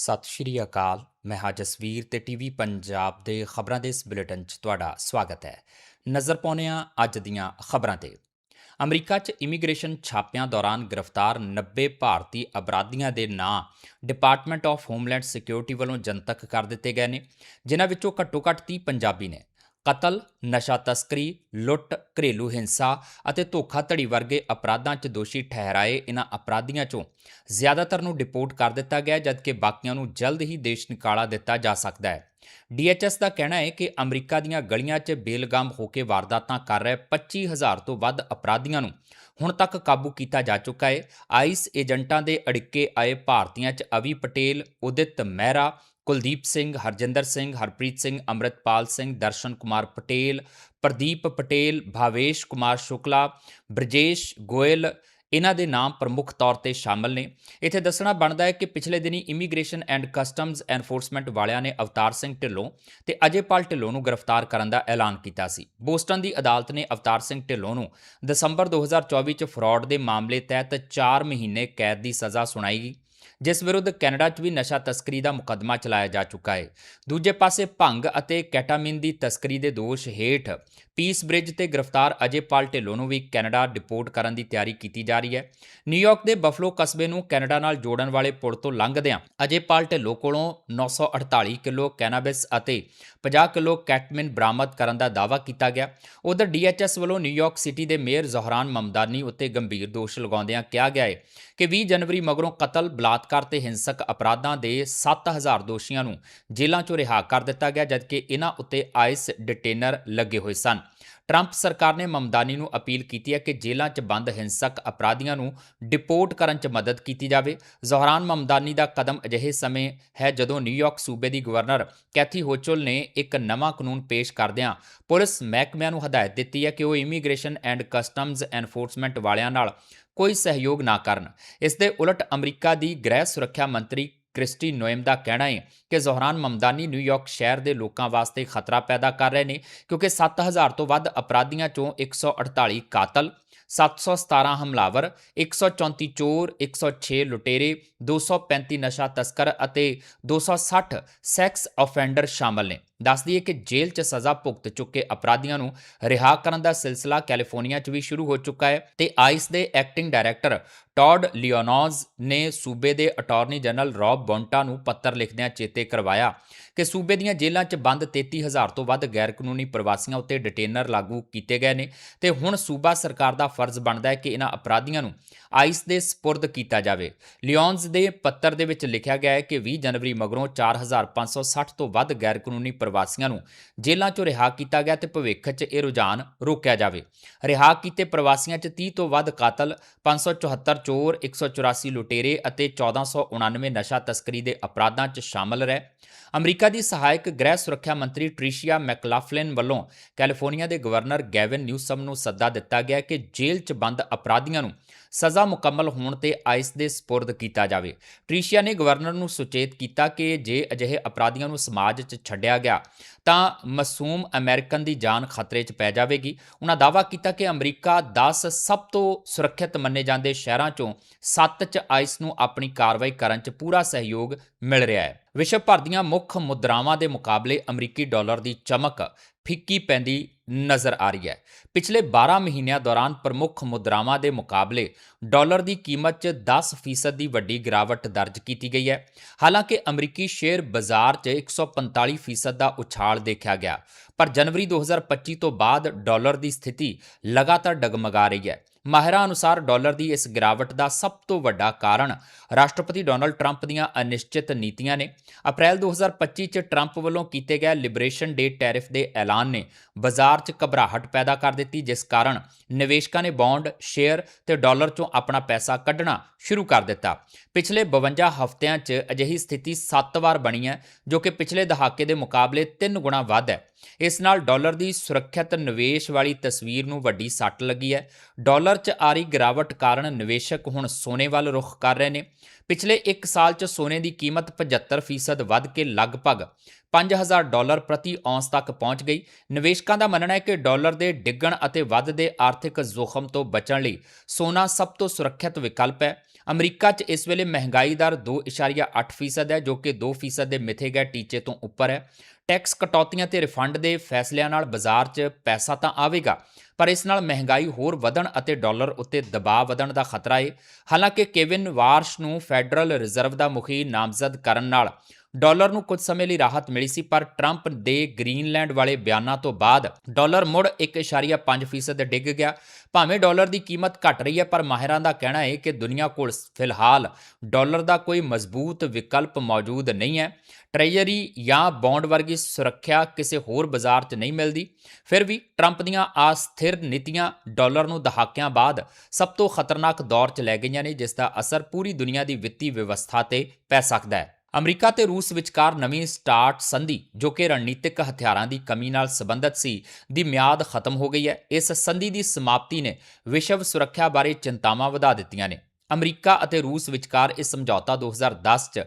ਸਤਿ ਸ਼੍ਰੀ ਅਕਾਲ। ਮੈਂ ਹਾਂ ਜਸਵੀਰ ਤੇ ਟੀਵੀ ਪੰਜਾਬ ਦੇ ਖਬਰਾਂ ਦੇ ਇਸ ਬੁਲੇਟਿਨ 'ਚ ਤੁਹਾਡਾ ਸਵਾਗਤ ਹੈ। ਨਜ਼ਰ ਪਾਉਂਦੇ ਹਾਂ ਅੱਜ ਦੀਆਂ ਖਬਰਾਂ ਤੇ। ਅਮਰੀਕਾ 'ਚ ਇਮੀਗ੍ਰੇਸ਼ਨ ਛਾਪਿਆਂ ਦੌਰਾਨ ਗ੍ਰਿਫਤਾਰ 90 ਭਾਰਤੀ ਅਪਰਾਧੀਆਂ ਦੇ ਨਾਂ ਡਿਪਾਰਟਮੈਂਟ ਆਫ ਹੋਮਲੈਂਡ ਸਿਕਿਉਰਿਟੀ ਵੱਲੋਂ ਜਨਤਕ ਕਰ ਦਿੱਤੇ ਗਏ ਨੇ, ਜਿਨ੍ਹਾਂ ਵਿੱਚੋਂ ਘੱਟੋ-ਘੱਟ 30 ਪੰਜਾਬੀ ਨੇ। ਕਤਲ, ਨਸ਼ਾ ਤਸਕਰੀ, ਲੁੱਟ, ਘਰੇਲੂ ਹਿੰਸਾ ਅਤੇ ਧੋਖਾਧੜੀ ਵਰਗੇ ਅਪਰਾਧਾਂ 'ਚ ਦੋਸ਼ੀ ਠਹਿਰਾਏ ਇਹਨਾਂ ਅਪਰਾਧੀਆਂ 'ਚੋਂ ਜ਼ਿਆਦਾਤਰ ਨੂੰ ਡਿਪੋਰਟ ਕਰ ਦਿੱਤਾ ਗਿਆ ਜਦਕਿ ਬਾਕੀਆਂ ਨੂੰ ਜਲਦ ਹੀ ਦੇਸ਼ ਨਿਕਾਲਾ ਦਿੱਤਾ ਜਾ ਸਕਦਾ ਹੈ। ਡੀਐਚਐਸ ਦਾ ਕਹਿਣਾ ਹੈ ਕਿ ਅਮਰੀਕਾ ਦੀਆਂ ਗਲੀਆਂ 'ਚ ਬੇਲਗਾਮ ਹੋ ਕੇ ਵਾਰਦਾਤਾਂ ਕਰ ਰਹੇ 25000 ਤੋਂ ਵੱਧ ਅਪਰਾਧੀਆਂ ਨੂੰ ਹੁਣ ਤੱਕ ਕਾਬੂ ਕੀਤਾ ਜਾ ਚੁੱਕਾ ਹੈ। ਆਈਸ ਏਜੰਟਾਂ ਦੇ ਅੜਿੱਕੇ ਆਏ ਭਾਰਤੀਆਂ 'ਚ ਅਵੀ ਪਟੇਲ, ਉਦਿਤ ਮਹਿਰਾ, ਕੁਲਦੀਪ ਸਿੰਘ, ਹਰਜਿੰਦਰ ਸਿੰਘ, ਹਰਪ੍ਰੀਤ ਸਿੰਘ, ਅੰਮ੍ਰਿਤਪਾਲ ਸਿੰਘ, ਦਰਸ਼ਨ ਕੁਮਾਰ ਪਟੇਲ, ਪ੍ਰਦੀਪ ਪਟੇਲ, ਭਾਵੇਸ਼ ਕੁਮਾਰ ਸ਼ੁਕਲਾ, ਬ੍ਰਜੇਸ਼ ਗੋਇਲ ਇਹਨਾਂ ਦੇ ਨਾਮ ਪ੍ਰਮੁੱਖ ਤੌਰ ਤੇ ਸ਼ਾਮਲ ਨੇ। ਇੱਥੇ ਦੱਸਣਾ ਬਣਦਾ ਹੈ ਕਿ ਪਿਛਲੇ ਦਿਨੀ ਇਮੀਗ੍ਰੇਸ਼ਨ ਐਂਡ ਕਸਟਮਜ਼ ਐਨਫੋਰਸਮੈਂਟ ਵਾਲਿਆਂ ਨੇ ਅਵਤਾਰ ਸਿੰਘ ਢਿੱਲੋਂ ਤੇ ਅਜੇਪਾਲ ਢਿੱਲੋਂ ਨੂੰ ਗ੍ਰਿਫਤਾਰ ਕਰਨ ਦਾ ਐਲਾਨ ਕੀਤਾ ਸੀ। ਬੋਸਟਨ ਦੀ ਅਦਾਲਤ ਨੇ ਅਵਤਾਰ ਸਿੰਘ ਢਿੱਲੋਂ ਨੂੰ ਦਸੰਬਰ 2024 ਚ ਫਰਾਡ ਦੇ ਮਾਮਲੇ ਤਹਿਤ 4 ਮਹੀਨੇ ਕੈਦ ਦੀ ਸਜ਼ਾ ਸੁਣਾਈ। ਗਈ ਜਿਸ ਵਿਰੁੱਧ ਕੈਨੇਡਾ 'ਚ ਵੀ ਨਸ਼ਾ ਤਸਕਰੀ ਦਾ ਮੁਕੱਦਮਾ ਚਲਾਇਆ ਜਾ ਚੁੱਕਾ ਹੈ। ਦੂਜੇ ਪਾਸੇ ਭੰਗ ਅਤੇ ਕੈਟਾਮਿਨ ਦੀ ਤਸਕਰੀ ਦੇ ਦੋਸ਼ ਹੇਠ ਪੀਸ ਬ੍ਰਿਜ ਤੇ ਗ੍ਰਿਫਤਾਰ ਅਜੇ ਪਾਲ ਢਿੱਲੋਂ ਨੂੰ ਵੀ ਕੈਨੇਡਾ ਡਿਪੋਰਟ ਕਰਨ ਦੀ ਤਿਆਰੀ ਕੀਤੀ ਜਾ ਰਹੀ ਹੈ। ਨਿਊਯਾਰਕ ਦੇ ਬਫਲੋ ਕਸਬੇ ਨੂੰ ਕੈਨੇਡਾ ਨਾਲ ਜੋੜਨ ਵਾਲੇ ਪੁਲ ਤੋਂ ਲੰਘਦਿਆਂ ਅਜੇ ਪਾਲ ਢਿੱਲੋਂ ਕੋਲੋਂ 948 ਕਿਲੋ ਕੈਨਾਬਿਸ ਅਤੇ 50 ਕਿਲੋ ਕੈਟਮਿਨ ਬਰਾਮਦ ਕਰਨ ਦਾ ਦਾਅਵਾ ਕੀਤਾ ਗਿਆ। ਉਧਰ ਡੀਐਚਐਸ ਵੱਲੋਂ ਨਿਊਯਾਰਕ ਸਿਟੀ ਦੇ ਮੇਅਰ ਜ਼ਹਰਾਨ ਮਮਦਾਨੀ ਉੱਤੇ ਗੰਭੀਰ ਦੋਸ਼ ਲਗਾਉਂਦਿਆਂ ਕਿਹਾ ਗਿਆ ਹੈ ਕਿ 20 ਜਨਵਰੀ ਮਗਰੋਂ ਕਤਲ, ਬਲਾਤਕਾਰ ਤੇ ਹਿੰਸਕ ਅਪਰਾਧਾਂ ਦੇ 7000 ਦੋਸ਼ੀਆਂ ਨੂੰ ਜੇਲ੍ਹਾਂ 'ਚੋਂ ਰਿਹਾ ਕਰ ਦਿੱਤਾ ਗਿਆ, ਜਦਕਿ ਇਹਨਾਂ ਉੱਤੇ ਆਈਸ ਡਿਟੇਨਰ ਲੱਗੇ ਹੋਏ ਸਨ। ਟਰੰਪ ਸਰਕਾਰ ਨੇ ਮਮਦਾਨੀ ਨੂੰ ਅਪੀਲ ਕੀਤੀ ਹੈ ਕਿ ਜੇਲ੍ਹਾਂ 'ਚ ਬੰਦ ਹਿੰਸਕ ਅਪਰਾਧੀਆਂ ਨੂੰ ਡਿਪੋਰਟ ਕਰਨ 'ਚ ਮਦਦ ਕੀਤੀ ਜਾਵੇ। ਜ਼ਹਰਾਨ ਮਮਦਾਨੀ ਦਾ ਕਦਮ ਅਜਿਹੇ ਸਮੇਂ ਹੈ ਜਦੋਂ ਨਿਊਯਾਰਕ ਸੂਬੇ ਦੀ ਗਵਰਨਰ ਕੈਥੀ ਹੋਚਲ ਨੇ ਇੱਕ ਨਵਾਂ ਕਾਨੂੰਨ ਪੇਸ਼ ਕਰਦਿਆਂ ਪੁਲਿਸ ਮਹਿਕਮਿਆਂ ਨੂੰ ਹਦਾਇਤ ਦਿੱਤੀ ਹੈ ਕਿ ਉਹ ਇਮੀਗ੍ਰੇਸ਼ਨ ਐਂਡ ਕਸਟਮਜ਼ ਐਨਫੋਰਸਮੈਂਟ ਵਾਲਿਆਂ ਨਾਲ ਕੋਈ ਸਹਿਯੋਗ ਨਾ ਕਰਨ। ਇਸ ਦੇ ਉਲਟ ਅਮਰੀਕਾ ਦੀ ਗ੍ਰਹਿ ਸੁਰੱਖਿਆ ਮੰਤਰੀ ਕ੍ਰਿਸਟੀ ਨੋਇਮ ਦਾ ਕਹਿਣਾ ਹੈ ਕਿ ਜ਼ੋਹਰਾਨ ਮਮਦਾਨੀ ਨਿਊਯਾਰਕ ਸ਼ਹਿਰ ਦੇ ਲੋਕਾਂ ਵਾਸਤੇ ਖਤਰਾ ਪੈਦਾ ਕਰ ਰਹੇ ਨੇ ਕਿਉਂਕਿ 7000 ਤੋਂ ਵੱਧ ਅਪਰਾਧੀਆਂ ਚੋਂ 148 ਕਾਤਲ 717 ਹਮਲਾਵਰ 134 ਚੋਰ 106 ਲੁਟੇਰੇ 235 ਨਸ਼ਾ ਤਸਕਰ ਅਤੇ 260 ਸੈਕਸ ਆਫੈਂਡਰ ਸ਼ਾਮਲ ਨੇ। ਦੱਸਦੀ ਹੈ ਕਿ ਜੇਲ੍ਹ 'ਚ ਸਜ਼ਾ ਭੁਗਤ ਚੁੱਕੇ ਅਪਰਾਧੀਆਂ ਨੂੰ ਰਿਹਾ ਕਰਨ ਦਾ ਸਿਲਸਿਲਾ ਕੈਲੀਫੋਰਨੀਆ 'ਚ ਵੀ ਸ਼ੁਰੂ ਹੋ ਚੁੱਕਾ ਹੈ ਤੇ ਆਈਸ ਦੇ ਐਕਟਿੰਗ ਡਾਇਰੈਕਟਰ ਟੌਡ ਲਿਓਨੋਜ਼ ਨੇ ਸੂਬੇ ਦੇ ਅਟਾਰਨੀ ਜਨਰਲ ਰੌਬ ਬੌਂਟਾ ਨੂੰ ਪੱਤਰ ਲਿਖਦਿਆਂ ਚੇਤੇ ਕਰਵਾਇਆ ਕਿ ਸੂਬੇ ਦੀਆਂ ਜੇਲ੍ਹਾਂ 'ਚ ਬੰਦ 33000 ਤੋਂ ਵੱਧ ਗੈਰ ਕਾਨੂੰਨੀ ਪ੍ਰਵਾਸੀਆਂ ਉੱਤੇ ਡਿਟੇਨਰ ਲਾਗੂ ਕੀਤੇ ਗਏ ਨੇ ਤੇ ਹੁਣ ਸੂਬਾ ਸਰਕਾਰ ਦਾ ਫਰਜ਼ ਬਣਦਾ ਹੈ ਕਿ ਇਹਨਾਂ ਅਪਰਾਧੀਆਂ ਨੂੰ ਆਈਸ ਦੇ ਸਪੁਰਦ ਕੀਤਾ ਜਾਵੇ। ਲਿਓਨਜ਼ ਦੇ ਪੱਤਰ ਦੇ ਵਿੱਚ ਲਿਖਿਆ ਗਿਆ ਹੈ ਕਿ 20 ਜਨਵਰੀ ਮਗਰੋਂ 4560 ਤੋਂ ਵੱਧ ਗੈਰ ਕਾਨੂੰਨੀ ਪ੍ਰਵਾਸੀਆਂ ਨੂੰ ਜੇਲ੍ਹਾਂ 'ਚੋਂ ਰਿਹਾ ਕੀਤਾ ਗਿਆ ਤੇ ਭਵਿੱਖ 'ਚ ਇਹ ਰੁਝਾਨ ਰੋਕਿਆ ਜਾਵੇ। ਰਿਹਾ ਕੀਤੇ ਪ੍ਰਵਾਸੀਆਂ 'ਚ 30 ਤੋਂ ਵੱਧ ਕਾਤਲ 574 ਚੋਰ 184 ਲੁਟੇਰੇ ਅਤੇ 1499 ਨਸ਼ਾ ਤਸਕਰੀ ਦੇ ਅਪਰਾਧਾਂ 'ਚ ਸ਼ਾਮਲ ਰਹਿ। ਅਮਰੀਕਾ ਦੀ ਸਹਾਇਕ ਗ੍ਰਹਿ ਸੁਰੱਖਿਆ ਮੰਤਰੀ ਟ੍ਰਿਸ਼ੀਆ ਮੈਕਲਾਫਲਿਨ ਵੱਲੋਂ ਕੈਲੀਫੋਰਨੀਆ ਦੇ ਗਵਰਨਰ ਗੈਵਿਨ ਨਿਊਸਮ ਨੂੰ ਸੱਦਾ ਦਿੱਤਾ ਗਿਆ ਕਿ ਜੇਲ੍ਹ 'ਚ ਬੰਦ ਅਪਰਾਧੀਆਂ ਨੂੰ ਸਜ਼ਾ ਮੁਕੰਮਲ ਹੋਣ ਤੇ ਆਈਸ ਦੇ ਸਪੁਰਦ ਕੀਤਾ ਜਾਵੇ। ਟ੍ਰੀਸ਼ੀਆ ਨੇ ਗਵਰਨਰ ਨੂੰ ਸੁਚੇਤ ਕੀਤਾ ਕਿ ਜੇ ਅਜਿਹੇ ਅਪਰਾਧੀਆਂ ਨੂੰ ਸਮਾਜ 'ਚ ਛੱਡਿਆ ਗਿਆ ਤਾਂ ਮਾਸੂਮ ਅਮਰੀਕਨ ਦੀ ਜਾਨ ਖਤਰੇ 'ਚ ਪੈ ਜਾਵੇਗੀ। ਉਹਨਾਂ ਦਾਅਵਾ ਕੀਤਾ ਕਿ ਅਮਰੀਕਾ 10 ਸਭ ਤੋਂ ਸੁਰੱਖਿਅਤ ਮੰਨੇ ਜਾਂਦੇ ਸ਼ਹਿਰਾਂ 'ਚੋਂ 7 'ਚ ਆਈਸ ਨੂੰ ਆਪਣੀ ਕਾਰਵਾਈ ਕਰਨ 'ਚ ਪੂਰਾ ਸਹਿਯੋਗ ਮਿਲ ਰਿਹਾ ਹੈ। ਵਿਸ਼ਵ ਭਰ ਦੀਆਂ ਮੁੱਖ ਮੁਦਰਾਵਾਂ ਦੇ ਮੁਕਾਬਲੇ ਅਮਰੀਕੀ ਡਾਲਰ ਦੀ ਚਮਕ ਫਿੱਕੀ ਪੈਂਦੀ ਨਜ਼ਰ ਆ ਰਹੀ ਹੈ। ਪਿਛਲੇ 12 ਮਹੀਨਿਆਂ ਦੌਰਾਨ ਪ੍ਰਮੁੱਖ ਮੁਦਰਾਵਾਂ ਦੇ ਮੁਕਾਬਲੇ ਡਾਲਰ ਦੀ ਕੀਮਤ 'ਚ 10% ਦੀ ਵੱਡੀ ਗਿਰਾਵਟ ਦਰਜ ਕੀਤੀ ਗਈ ਹੈ। ਹਾਲਾਂਕਿ ਅਮਰੀਕੀ ਸ਼ੇਅਰ ਬਾਜ਼ਾਰ 'ਚ 145% ਦਾ ਉਛਾਲ ਦੇਖਿਆ ਗਿਆ। ਪਰ ਜਨਵਰੀ 2025 ਤੋਂ ਬਾਅਦ ਡਾਲਰ ਦੀ ਸਥਿਤੀ ਲਗਾਤਾਰ ਡਗਮਗਾ ਰਹੀ ਹੈ। ਮਾਹਿਰਾਂ ਅਨੁਸਾਰ ਡਾਲਰ ਦੀ ਇਸ ਗਿਰਾਵਟ ਦਾ ਸਭ ਤੋਂ ਵੱਡਾ ਕਾਰਨ ਰਾਸ਼ਟਰਪਤੀ ਡੋਨਲਡ ਟਰੰਪ ਦੀਆਂ ਅਨਿਸ਼ਚਿਤ ਨੀਤੀਆਂ ਨੇ। ਅਪ੍ਰੈਲ 2025 ਚ ਟਰੰਪ ਵੱਲੋਂ ਕੀਤੇ ਗਏ ਲਿਬਰੇਸ਼ਨ ਡੇ ਟੈਰਿਫ ਦੇ ਐਲਾਨ ਨੇ ਬਾਜ਼ਾਰ 'ਚ ਘਬਰਾਹਟ ਪੈਦਾ ਕਰ ਦਿੱਤੀ, ਜਿਸ ਕਾਰਨ ਨਿਵੇਸ਼ਕਾਂ ਨੇ ਬੌਂਡ, ਸ਼ੇਅਰ ਤੇ ਡਾਲਰ 'ਚੋਂ ਆਪਣਾ ਪੈਸਾ ਕੱਢਣਾ ਸ਼ੁਰੂ ਕਰ ਦਿੱਤਾ। ਪਿਛਲੇ 52 ਹਫ਼ਤਿਆਂ 'ਚ ਅਜਿਹੀ ਸਥਿਤੀ 7 ਵਾਰ ਬਣੀ ਹੈ, ਜੋ ਕਿ ਪਿਛਲੇ ਦਹਾਕੇ ਦੇ ਮੁਕਾਬਲੇ 3 ਗੁਣਾ ਵੱਧ ਹੈ। ਇਸ ਨਾਲ ਡਾਲਰ ਦੀ ਸੁਰੱਖਿਅਤ ਨਿਵੇਸ਼ ਵਾਲੀ ਤਸਵੀਰ ਨੂੰ ਵੱਡੀ ਸੱਟ ਲੱਗੀ ਹੈ। ਡਾਲਰ 'ਚ ਆ ਰਹੀ ਗਿਰਾਵਟ ਕਾਰਨ ਨਿਵੇਸ਼ਕ ਹੁਣ ਸੋਨੇ ਵੱਲ ਰੁਖ ਕਰ ਰਹੇ ਨੇ। ਪਿਛਲੇ 1 ਸਾਲ 'ਚ ਸੋਨੇ ਦੀ ਕੀਮਤ 75% ਵੱਧ ਕੇ ਲਗਭਗ 5000 ਡਾਲਰ ਪ੍ਰਤੀ ਔਂਸ ਤੱਕ ਪਹੁੰਚ ਗਈ। ਨਿਵੇਸ਼ਕਾਂ ਦਾ ਮੰਨਣਾ ਹੈ ਕਿ ਡਾਲਰ ਦੇ ਡਿੱਗਣ ਅਤੇ ਵੱਧਦੇ ਆਰਥਿਕ ਜ਼ੋਖਮ ਤੋਂ ਬਚਣ ਲਈ ਸੋਨਾ ਸਭ ਤੋਂ ਸੁਰੱਖਿਅਤ ਵਿਕਲਪ ਹੈ। ਅਮਰੀਕਾ 'ਚ ਇਸ ਵੇਲੇ ਮਹਿੰਗਾਈ ਦਰ 2.8% ਹੈ, ਜੋ ਕਿ 2% ਦੇ ਮਿਥੇ ਗਏ ਟੀਚੇ ਤੋਂ ਉੱਪਰ ਹੈ। ਟੈਕਸ ਕਟੌਤੀਆਂ ਤੇ ਰਿਫੰਡ ਦੇ ਫੈਸਲਿਆਂ ਨਾਲ ਬਾਜ਼ਾਰ 'ਚ ਪੈਸਾ ਤਾਂ ਆਵੇਗਾ, ਪਰ ਇਸ ਨਾਲ ਮਹਿੰਗਾਈ ਹੋਰ ਵਧਣ ਅਤੇ ਡਾਲਰ ਉੱਤੇ ਦਬਾਅ ਵਧਣ ਦਾ ਖਤਰਾ ਹੈ ਹਾਲਾਂਕਿ ਕੇਵਿਨ ਵਾਰਸ਼ ਨੂੰ ਫੈਡਰਲ ਰਿਜ਼ਰਵ ਦਾ ਮੁਖੀ ਨਾਮਜ਼ਦ ਕਰਨ ਨਾਲ ਡਾਲਰ ਨੂੰ ਕੁਝ ਸਮੇਂ ਲਈ ਰਾਹਤ ਮਿਲੀ ਸੀ, ਪਰ ਟਰੰਪ ਦੇ ਗ੍ਰੀਨਲੈਂਡ ਵਾਲੇ ਬਿਆਨਾਂ ਤੋਂ ਬਾਅਦ ਡਾਲਰ ਮੁੜ 1.5% ਡਿੱਗ ਗਿਆ। ਭਾਵੇਂ ਡਾਲਰ ਦੀ ਕੀਮਤ ਘਟ ਰਹੀ ਹੈ, ਪਰ ਮਾਹਿਰਾਂ ਦਾ ਕਹਿਣਾ ਹੈ ਕਿ ਦੁਨੀਆ ਕੋਲ ਫਿਲਹਾਲ ਡਾਲਰ ਦਾ ਕੋਈ ਮਜ਼ਬੂਤ ਵਿਕਲਪ ਮੌਜੂਦ ਨਹੀਂ ਹੈ। ਟ੍ਰੈਜਰੀ ਜਾਂ ਬੌਂਡ ਵਰਗੀ ਸੁਰੱਖਿਆ ਕਿਸੇ ਹੋਰ ਬਾਜ਼ਾਰ 'ਚ ਨਹੀਂ ਮਿਲਦੀ। ਫਿਰ ਵੀ ਟਰੰਪ ਦੀਆਂ ਅਸਥਿਰ ਨੀਤੀਆਂ ਡਾਲਰ ਨੂੰ ਦਹਾਕਿਆਂ ਬਾਅਦ ਸਭ ਤੋਂ ਖਤਰਨਾਕ ਦੌਰ 'ਚ ਲੈ ਗਈਆਂ ਨੇ, ਜਿਸ ਦਾ ਅਸਰ ਪੂਰੀ ਦੁਨੀਆ ਦੀ ਵਿੱਤੀ ਵਿਵਸਥਾ ਤੇ ਪੈ ਸਕਦਾ ਹੈ। ਅਮਰੀਕਾ ਤੇ ਰੂਸ ਵਿਚਕਾਰ ਨਵੀਂ ਸਟਾਰਟ ਸੰਧੀ, ਜੋ ਕਿ ਰਣਨੀਤਿਕ ਹਥਿਆਰਾਂ ਦੀ ਕਮੀ ਨਾਲ ਸੰਬੰਧਿਤ ਸੀ, ਦੀ ਮਿਆਦ ਖਤਮ ਹੋ ਗਈ ਹੈ। ਇਸ ਸੰਧੀ ਦੀ ਸਮਾਪਤੀ ਨੇ ਵਿਸ਼ਵ ਸੁਰੱਖਿਆ ਬਾਰੇ ਚਿੰਤਾਵਾਂ ਵਧਾ ਦਿੱਤੀਆਂ ਨੇ। ਅਮਰੀਕਾ ਅਤੇ ਰੂਸ ਵਿਚਕਾਰ ਇਹ ਸਮਝੌਤਾ 2010 ਚ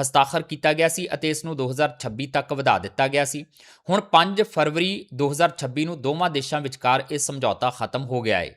ਹਸਤਾਖਰ ਕੀਤਾ ਗਿਆ ਸੀ ਅਤੇ ਇਸ ਨੂੰ 2026 ਤੱਕ ਵਧਾ ਦਿੱਤਾ ਗਿਆ ਸੀ। ਹੁਣ 5 ਫਰਵਰੀ 2026 ਨੂੰ ਦੋਵਾਂ ਦੇਸ਼ਾਂ ਵਿਚਕਾਰ ਇਹ ਸਮਝੌਤਾ ਖਤਮ ਹੋ ਗਿਆ ਹੈ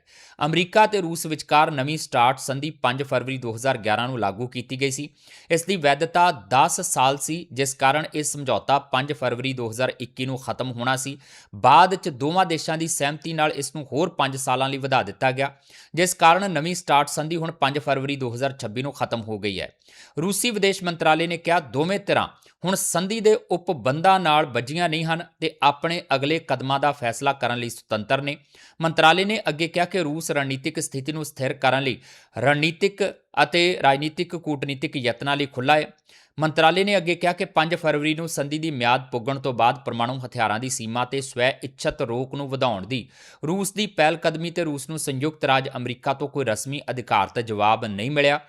ਅਮਰੀਕਾ ਤੇ ਰੂਸ ਵਿਚਕਾਰ ਨਵੀਂ ਸਟਾਰਟ ਸੰਧੀ 5 ਫਰਵਰੀ 2011 ਨੂੰ ਲਾਗੂ ਕੀਤੀ ਗਈ ਸੀ। ਇਸ ਦੀ ਵੈਧਤਾ 10 ਸਾਲ ਸੀ, ਜਿਸ ਕਾਰਨ ਇਹ ਸਮਝੌਤਾ 5 ਫਰਵਰੀ 2021 ਨੂੰ ਖਤਮ ਹੋਣਾ ਸੀ। ਬਾਅਦ ਚ ਦੋਵਾਂ ਦੇਸ਼ਾਂ ਦੀ ਸਹਿਮਤੀ ਨਾਲ ਇਸ ਨੂੰ ਹੋਰ 5 ਸਾਲਾਂ ਲਈ ਵਧਾ ਦਿੱਤਾ ਗਿਆ, ਜਿਸ ਕਾਰਨ ਨਵੀਂ ਸਟਾਰਟ ਸੰਧੀ ਹੁਣ 5 ਫਰਵਰੀ 2026 ਨੂੰ ਖਤਮ ਹੋ ਗਈ ਹੈ। ਰੂਸੀ ਵਿਦੇਸ਼ ਮੰਤਰਾਲੇ ਨੇ ਕਿਹਾ, ਦੋਵੇਂ ਧਿਰਾਂ ਹੁਣ ਸੰਧੀ ਦੇ ਉਪਬੰਧਾਂ ਨਾਲ ਵੱਜੀਆਂ ਨਹੀਂ ਹਨ ਤੇ ਆਪਣੇ ਅਗਲੇ ਕਦਮਾਂ ਦਾ ਫੈਸਲਾ ਕਰਨ ਲਈ ਸੁਤੰਤਰ ਨੇ। ਮੰਤਰਾਲੇ ਨੇ ਅੱਗੇ ਕਿਹਾ ਕਿ ਰੂਸ ਰਣਨੀਤਿਕ ਸਥਿਤੀ ਨੂੰ ਸਥਿਰ ਕਰਨ ਲਈ ਰਣਨੀਤਿਕ ਅਤੇ ਰਾਜਨੀਤਿਕ, ਕੂਟਨੀਤਿਕ ਯਤਨਾਂ ਲਈ ਖੁੱਲ੍ਹਾ ਹੈ। ਮੰਤਰਾਲੇ ਨੇ ਅੱਗੇ ਕਿਹਾ ਕਿ 5 ਫਰਵਰੀ ਨੂੰ ਸੰਧੀ ਦੀ ਮਿਆਦ ਪੁੱਗਣ ਤੋਂ ਬਾਅਦ ਪਰਮਾਣੂ ਹਥਿਆਰਾਂ ਦੀ ਸੀਮਾ ਤੇ ਸਵੈ ਇੱਛਤ ਰੋਕ ਨੂੰ ਵਧਾਉਣ ਦੀ, ਰੂਸ ਦੀ ਪਹਿਲ ਕਦਮੀ ਤੇ ਰੂਸ ਨੂੰ ਸੰਯੁਕਤ ਰਾਜ ਅਮਰੀਕਾ ਤੋਂ ਕੋਈ ਰਸਮੀ ਅਧਿਕਾਰਤ ਜਵਾਬ ਨਹੀਂ ਮਿਲਿਆ।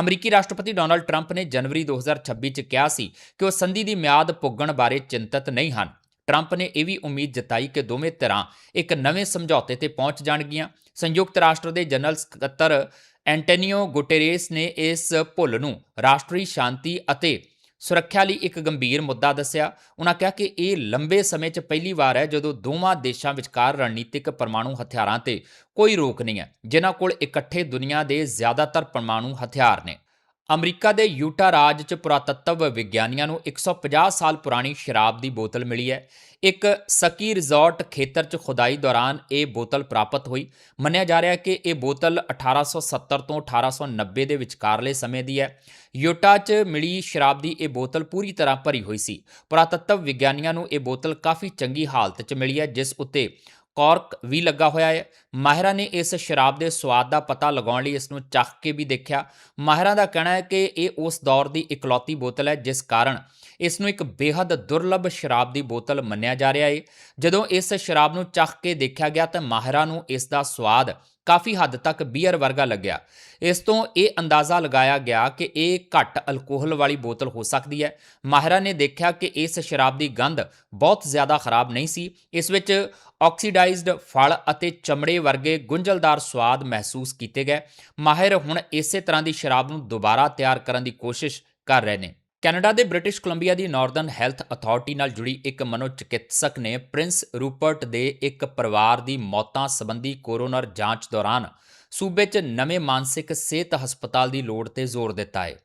ਅਮਰੀਕੀ ਰਾਸ਼ਟਰਪਤੀ ਡੋਨਲਡ ਟਰੰਪ ਨੇ ਜਨਵਰੀ 2026 ਚ ਕਿਹਾ ਸੀ ਕਿ ਉਹ ਸੰਧੀ ਦੀ ਮਿਆਦ ਪੁੱਗਣ ਬਾਰੇ ਚਿੰਤਤ ਨਹੀਂ ਹਨ। ਟਰੰਪ ਨੇ ਇਹ ਵੀ ਉਮੀਦ ਜਤਾਈ ਕਿ ਦੋਵੇਂ ਧਿਰਾਂ ਇੱਕ ਨਵੇਂ ਸਮਝੌਤੇ ਤੇ ਪਹੁੰਚ ਜਾਣਗੀਆਂ। ਸੰਯੁਕਤ ਰਾਸ਼ਟਰ ਦੇ ਜਨਰਲ ਸਕੱਤਰ ਐਂਟੋਨੀਓ ਗੁਟੇਰੇਸ ਨੇ ਇਸ ਭੁੱਲ ਨੂੰ ਰਾਸ਼ਟਰੀ ਸ਼ਾਂਤੀ ਅਤੇ ਸੁਰੱਖਿਆ ਲਈ ਇੱਕ ਗੰਭੀਰ ਮੁੱਦਾ ਦੱਸਿਆ। ਉਹਨਾਂ ਕਿਹਾ ਕਿ ਇਹ ਲੰਬੇ ਸਮੇਂ 'ਚ ਪਹਿਲੀ ਵਾਰ ਹੈ ਜਦੋਂ ਦੋਵਾਂ ਦੇਸ਼ਾਂ ਵਿਚਕਾਰ ਰਣਨੀਤਿਕ ਪਰਮਾਣੂ ਹਥਿਆਰਾਂ ਤੇ ਕੋਈ ਰੋਕ ਨਹੀਂ ਹੈ, ਜਿਨ੍ਹਾਂ ਕੋਲ ਇਕੱਠੇ ਦੁਨੀਆ ਦੇ ਜ਼ਿਆਦਾਤਰ ਪਰਮਾਣੂ ਹਥਿਆਰ ਨੇ। ਅਮਰੀਕਾ ਦੇ ਯੂਟਾ ਰਾਜ 'ਚ ਪੁਰਾਤੱਤਵ ਵਿਗਿਆਨੀਆਂ ਨੂੰ 150 ਸਾਲ ਪੁਰਾਣੀ ਸ਼ਰਾਬ ਦੀ ਬੋਤਲ ਮਿਲੀ ਹੈ। ਇੱਕ ਸਕੀ ਰਿਜ਼ੋਰਟ ਖੇਤਰ 'ਚ ਖੁਦਾਈ ਦੌਰਾਨ ਇਹ ਬੋਤਲ ਪ੍ਰਾਪਤ ਹੋਈ। ਮੰਨਿਆ ਜਾ ਰਿਹਾ ਕਿ ਇਹ ਬੋਤਲ 1870 ਤੋਂ 1890 ਦੇ ਵਿਚਕਾਰਲੇ ਸਮੇਂ ਦੀ ਹੈ। ਯੂਟਾ 'ਚ ਮਿਲੀ ਸ਼ਰਾਬ ਦੀ ਇਹ ਬੋਤਲ ਪੂਰੀ ਤਰ੍ਹਾਂ ਭਰੀ ਹੋਈ ਸੀ। ਪੁਰਾਤੱਤਵ ਵਿਗਿਆਨੀਆਂ ਨੂੰ ਇਹ ਬੋਤਲ ਕਾਫੀ ਚੰਗੀ ਹਾਲਤ 'ਚ ਮਿਲੀ ਹੈ, ਜਿਸ ਉੱਤੇ ਕਾਰਕ ਵੀ ਲੱਗਾ ਹੋਇਆ ਹੈ। ਮਾਹਿਰਾਂ ਨੇ ਇਸ ਸ਼ਰਾਬ ਦੇ ਸਵਾਦ ਦਾ ਪਤਾ ਲਗਾਉਣ ਲਈ ਇਸ ਨੂੰ ਚੱਖ ਕੇ ਵੀ ਦੇਖਿਆ। ਮਾਹਿਰਾਂ ਦਾ ਕਹਿਣਾ ਹੈ ਕਿ ਇਹ ਉਸ ਦੌਰ ਦੀ ਇਕਲੌਤੀ ਬੋਤਲ ਹੈ, ਜਿਸ ਕਾਰਨ ਇਸ ਨੂੰ ਇੱਕ ਬੇहद ਦੁਰਲੱਭ ਸ਼ਰਾਬ ਦੀ ਬੋਤਲ ਮੰਨਿਆ ਜਾ ਰਿਹਾ ਹੈ। ਜਦੋਂ ਇਸ ਸ਼ਰਾਬ ਨੂੰ ਚੱਖ ਕੇ ਦੇਖਿਆ ਗਿਆ ਤਾਂ ਮਾਹਿਰਾਂ ਨੂੰ ਇਸ ਦਾ ਸਵਾਦ ਕਾਫੀ ਹੱਦ ਤੱਕ ਬੀਅਰ ਵਰਗਾ ਲੱਗਿਆ। ਇਸ ਤੋਂ ਇਹ ਅੰਦਾਜ਼ਾ ਲਗਾਇਆ ਗਿਆ ਕਿ ਇਹ ਘੱਟ ਅਲਕੋਹਲ ਵਾਲੀ ਬੋਤਲ ਹੋ ਸਕਦੀ ਹੈ। ਮਾਹਿਰਾਂ ਨੇ ਦੇਖਿਆ ਕਿ ਇਸ ਸ਼ਰਾਬ ਦੀ ਗੰਧ ਬਹੁਤ ਜ਼ਿਆਦਾ ਖਰਾਬ ਨਹੀਂ ਸੀ। ਇਸ ਵਿੱਚ ਆਕਸੀਡਾਈਜ਼ਡ ਫਲ ਅਤੇ ਚਮੜੇ ਵਰਗੇ ਗੁੰਝਲਦਾਰ ਸਵਾਦ ਮਹਿਸੂਸ ਕੀਤੇ ਗਏ। ਮਾਹਿਰ ਹੁਣ ਇਸੇ ਤਰ੍ਹਾਂ ਦੀ ਸ਼ਰਾਬ ਨੂੰ ਦੁਬਾਰਾ ਤਿਆਰ ਕਰਨ ਦੀ ਕੋਸ਼ਿਸ਼ ਕਰ ਰਹੇ ਨੇ। ਕੈਨੇਡਾ ਦੇ ਬ੍ਰਿਟਿਸ਼ ਕੋਲੰਬੀਆ ਦੀ ਨਾਰਦਰਨ ਹੈਲਥ ਅਥਾਰਟੀ ਨਾਲ ਜੁੜੀ ਇੱਕ ਮਨੋਚਿਕਿਤਸਕ ਨੇ ਪ੍ਰਿੰਸ ਰੂਪਰਟ ਦੇ ਇੱਕ ਪਰਿਵਾਰ ਦੀ ਮੌਤਾਂ ਸੰਬੰਧੀ ਕੋਰੋਨਰ ਜਾਂਚ ਦੌਰਾਨ ਸੂਬੇ 'ਚ ਨਵੇਂ ਮਾਨਸਿਕ ਸਿਹਤ ਹਸਪਤਾਲ ਦੀ ਲੋੜ ਤੇ ਜ਼ੋਰ ਦਿੱਤਾ ਹੈ।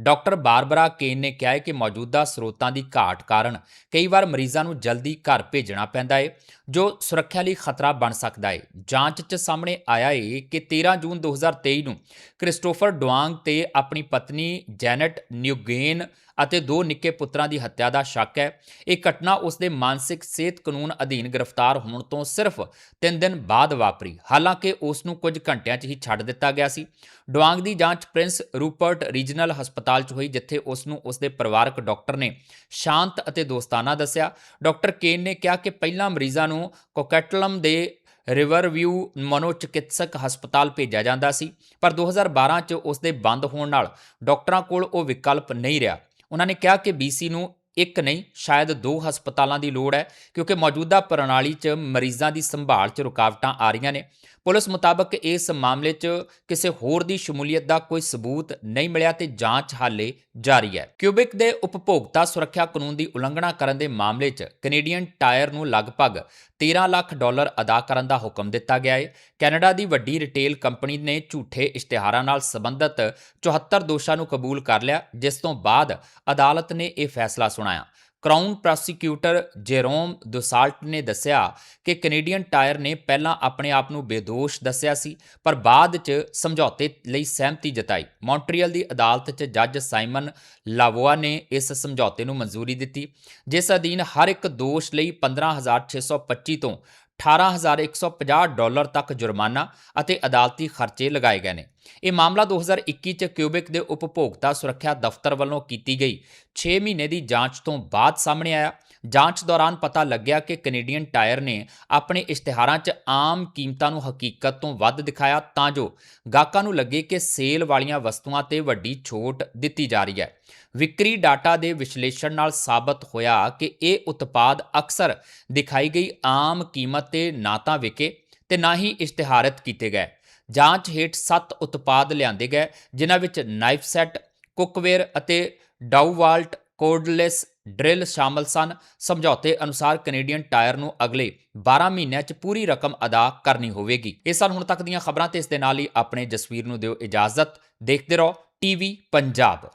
ਡਾਕਟਰ ਬਾਰਬਰਾ ਕੇਨ ਨੇ ਕਿਹਾ ਹੈ ਕਿ ਮੌਜੂਦਾ ਸਰੋਤਾਂ ਦੀ ਘਾਟ ਕਾਰਨ ਕਈ ਵਾਰ ਮਰੀਜ਼ਾਂ ਨੂੰ ਜਲਦੀ ਘਰ ਭੇਜਣਾ ਪੈਂਦਾ ਹੈ, ਜੋ ਸੁਰੱਖਿਆ ਲਈ ਖਤਰਾ ਬਣ ਸਕਦਾ ਹੈ। ਜਾਂਚ 'ਚ ਸਾਹਮਣੇ ਆਇਆ ਹੈ ਕਿ 13 ਜੂਨ 2023 ਨੂੰ ਕ੍ਰਿਸਟੋਫਰ ਡੁਆਂਗ ਤੇ ਆਪਣੀ ਪਤਨੀ ਜੈਨਟ ਨਿਊਗੇਨ ਅਤੇ ਦੋ ਨਿੱਕੇ ਪੁੱਤਰਾਂ ਦੀ ਹੱਤਿਆ ਦਾ ਸ਼ੱਕ ਹੈ। ਇਹ ਘਟਨਾ ਉਸ ਦੇ ਮਾਨਸਿਕ ਸਿਹਤ ਕਾਨੂੰਨ ਅਧੀਨ ਗ੍ਰਿਫਤਾਰ ਹੋਣ ਤੋਂ ਸਿਰਫ 3 ਦਿਨ ਬਾਅਦ ਵਾਪਰੀ। ਹਾਲਾਂਕਿ ਉਸ ਨੂੰ ਕੁਝ ਘੰਟਿਆਂ 'ਚ ਹੀ ਛੱਡ ਦਿੱਤਾ ਗਿਆ ਸੀ। ਡੁਆਂਗ ਦੀ ਜਾਂਚ ਪ੍ਰਿੰਸ ਰੂਪਰਟ ਰੀਜਨਲ ਹਸਪਤਾਲ 'ਚ ਹੋਈ, ਜਿੱਥੇ ਉਸ ਨੂੰ ਉਸ ਦੇ ਪਰਿਵਾਰਕ ਡਾਕਟਰ ਨੇ ਸ਼ਾਂਤ ਅਤੇ ਦੋਸਤਾਨਾ ਦੱਸਿਆ। ਡਾਕਟਰ ਕੇਨ ਨੇ ਕਿਹਾ ਕਿ ਪਹਿਲਾਂ ਮਰੀਜ਼ਾਂ ਨੂੰ ਕੋਕੈਟਲਮ ਦੇ ਰਿਵਰਵਿਊ ਮਨੋਚਿਕਿਤਸਕ ਹਸਪਤਾਲ ਭੇਜਿਆ ਜਾਂਦਾ ਸੀ, ਪਰ 2012 ਚ ਉਸ ਦੇ ਬੰਦ ਹੋਣ ਨਾਲ ਡਾਕਟਰਾਂ ਕੋਲ ਉਹ ਵਿਕਲਪ ਨਹੀਂ ਰਿਹਾ। ਉਹਨਾਂ ਨੇ ਕਿਹਾ ਕਿ BC ਨੂੰ ਇੱਕ ਨਹੀਂ, ਸ਼ਾਇਦ ਦੋ ਹਸਪਤਾਲਾਂ ਦੀ ਲੋੜ ਹੈ, ਕਿਉਂਕਿ ਮੌਜੂਦਾ ਪ੍ਰਣਾਲੀ 'ਚ ਮਰੀਜ਼ਾਂ ਦੀ ਸੰਭਾਲ 'ਚ ਰੁਕਾਵਟਾਂ ਆ ਰਹੀਆਂ ਨੇ। ਪੁਲਿਸ ਮੁਤਾਬਕ ਇਸ ਮਾਮਲੇ 'ਚ ਕਿਸੇ ਹੋਰ ਦੀ ਸ਼ਮੂਲੀਅਤ ਦਾ ਕੋਈ ਸਬੂਤ ਨਹੀਂ ਮਿਲਿਆ ਤੇ ਜਾਂਚ ਹਾਲੇ ਜਾਰੀ ਹੈ। ਕਿਊਬਿਕ ਦੇ ਉਪਭੋਗਤਾ ਸੁਰੱਖਿਆ ਕਾਨੂੰਨ ਦੀ ਉਲੰਘਣਾ ਕਰਨ ਦੇ ਮਾਮਲੇ 'ਚ ਕੈਨੇਡੀਅਨ ਟਾਇਰ ਨੂੰ ਲਗਭਗ 13 ਲੱਖ ਡਾਲਰ ਅਦਾ ਕਰਨ ਦਾ ਹੁਕਮ ਦਿੱਤਾ ਗਿਆ ਹੈ ਕੈਨੇਡਾ ਦੀ ਵੱਡੀ ਰਿਟੇਲ ਕੰਪਨੀ ਨੇ ਝੂਠੇ ਇਸ਼ਤਿਹਾਰਾਂ ਨਾਲ ਸੰਬੰਧਿਤ 74 ਦੋਸ਼ਾਂ ਨੂੰ ਕਬੂਲ ਕਰ ਲਿਆ, ਜਿਸ ਤੋਂ ਬਾਅਦ ਅਦਾਲਤ ਨੇ ਇਹ ਫੈਸਲਾ ਸੁਣਾਇਆ। ਕਰਾਊਨ ਪ੍ਰੋਸੀਕਿਊਟਰ ਜੇਰੋਮ ਦੁਸਾਲਟ ਨੇ ਦੱਸਿਆ ਕਿ ਕੈਨੇਡੀਅਨ ਟਾਇਰ ਨੇ ਪਹਿਲਾਂ ਆਪਣੇ ਆਪ ਨੂੰ ਬੇਦੋਸ਼ ਦੱਸਿਆ ਸੀ, ਪਰ ਬਾਅਦ 'ਚ ਸਮਝੌਤੇ ਲਈ ਸਹਿਮਤੀ ਜਤਾਈ। ਮੌਂਟਰੀਅਲ ਦੀ ਅਦਾਲਤ 'ਚ ਜੱਜ ਸਾਈਮਨ ਲਾਵੋਆ ਨੇ ਇਸ ਸਮਝੌਤੇ ਨੂੰ ਮਨਜ਼ੂਰੀ ਦਿੱਤੀ, ਜਿਸ ਅਧੀਨ ਹਰ ਇੱਕ ਦੋਸ਼ ਲਈ 15625 ਤੋਂ 18150 ਡਾਲਰ ਤੱਕ ਜੁਰਮਾਨਾ ਅਤੇ ਅਦਾਲਤੀ ਖਰਚੇ ਲਗਾਏ ਗਏ ਨੇ। ਇਹ ਮਾਮਲਾ 2021 ਚ ਕਿਊਬਿਕ ਦੇ ਉਪਭੋਗਤਾ ਸੁਰੱਖਿਆ ਦਫ਼ਤਰ ਵੱਲੋਂ ਕੀਤੀ ਗਈ। 6 ਮਹੀਨੇ ਦੀ ਜਾਂਚ ਤੋਂ ਬਾਅਦ ਸਾਹਮਣੇ ਆਇਆ। ਜਾਂਚ ਦੌਰਾਨ ਪਤਾ ਲੱਗਿਆ ਕਿ ਕੈਨੇਡੀਅਨ ਟਾਇਰ ਨੇ ਆਪਣੇ ਇਸ਼ਤਿਹਾਰਾਂ 'ਚ ਆਮ ਕੀਮਤਾਂ ਨੂੰ ਹਕੀਕਤ ਤੋਂ ਵੱਧ ਦਿਖਾਇਆ, ਤਾਂ ਜੋ ਗਾਹਕਾਂ ਨੂੰ ਲੱਗੇ ਕਿ ਸੇਲ ਵਾਲੀਆਂ ਵਸਤੂਆਂ ਤੇ ਵੱਡੀ ਛੋਟ ਦਿੱਤੀ ਜਾ ਰਹੀ ਹੈ। ਵਿਕਰੀ ਡਾਟਾ ਦੇ ਵਿਸ਼ਲੇਸ਼ਣ ਨਾਲ ਸਾਬਤ ਹੋਇਆ ਕਿ ਇਹ ਉਤਪਾਦ ਅਕਸਰ ਦਿਖਾਈ ਗਈ ਆਮ ਕੀਮਤ ਤੇ ਨਾ ਤਾਂ ਵਿਕੇ ਤੇ ਨਾ ਹੀ ਇਸ਼ਤਿਹਾਰਤ ਕੀਤੇ ਗਏ। ਜਾਂਚ ਹੇਠ 7 ਉਤਪਾਦ ਲਿਆਂਦੇ ਗਏ, ਜਿਨ੍ਹਾਂ ਵਿੱਚ ਨਾਈਫ ਸੈੱਟ, ਕੁੱਕਵੇਅਰ ਅਤੇ ਡਾਊਵਾਲਟ ਕੋਡਲੈਸ ਡਰਿਲ ਸ਼ਾਮਲ ਸਨ। ਸਮਝੌਤੇ ਅਨੁਸਾਰ ਕੈਨੇਡੀਅਨ ਟਾਇਰ ਨੂੰ ਅਗਲੇ 12 ਮਹੀਨਿਆਂ 'ਚ ਪੂਰੀ ਰਕਮ ਅਦਾ ਕਰਨੀ ਹੋਵੇਗੀ। ਇਹ ਸਨ ਹੁਣ ਤੱਕ ਦੀਆਂ ਖਬਰਾਂ ਤੇ ਇਸ ਦੇ ਨਾਲ ਹੀ ਆਪਣੇ ਜਸਵੀਰ ਨੂੰ ਦਿਓ ਇਜਾਜ਼ਤ। ਦੇਖਦੇ ਰਹੋ ਟੀਵੀ ਪੰਜਾਬ।